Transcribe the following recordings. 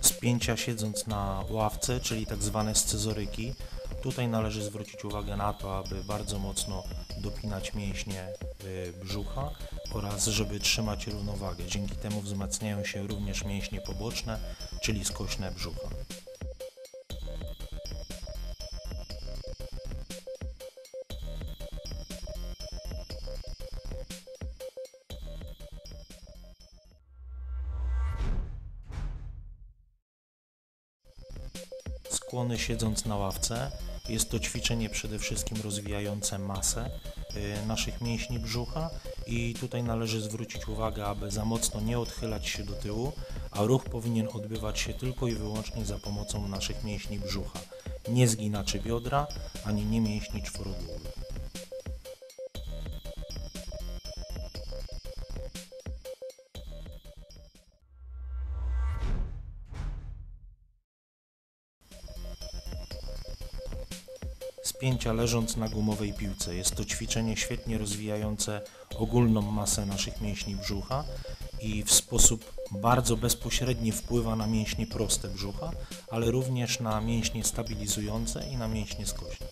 spięcia siedząc na ławce, czyli tak zwane scyzoryki. Tutaj należy zwrócić uwagę na to, aby bardzo mocno dopinać mięśnie y, brzucha oraz żeby trzymać równowagę. Dzięki temu wzmacniają się również mięśnie poboczne, czyli skośne brzucha. Skłony siedząc na ławce. Jest to ćwiczenie przede wszystkim rozwijające masę y, naszych mięśni brzucha i tutaj należy zwrócić uwagę, aby za mocno nie odchylać się do tyłu, a ruch powinien odbywać się tylko i wyłącznie za pomocą naszych mięśni brzucha. Nie zginaczy biodra, ani nie mięśni czworogłowych. Spięcia leżąc na gumowej piłce. Jest to ćwiczenie świetnie rozwijające ogólną masę naszych mięśni brzucha i w sposób bardzo bezpośredni wpływa na mięśnie proste brzucha, ale również na mięśnie stabilizujące i na mięśnie skośne.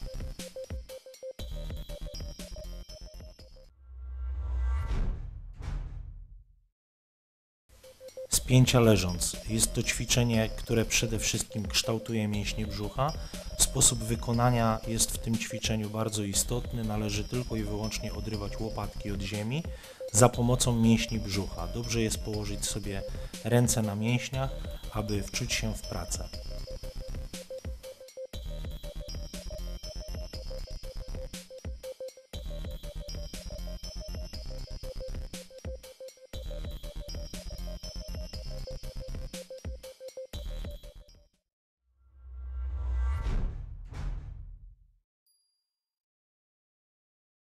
Spięcia leżąc. Jest to ćwiczenie, które przede wszystkim kształtuje mięśnie brzucha. Sposób wykonania jest w tym ćwiczeniu bardzo istotny. Należy tylko i wyłącznie odrywać łopatki od ziemi za pomocą mięśni brzucha. Dobrze jest położyć sobie ręce na mięśniach, aby wczuć się w pracę.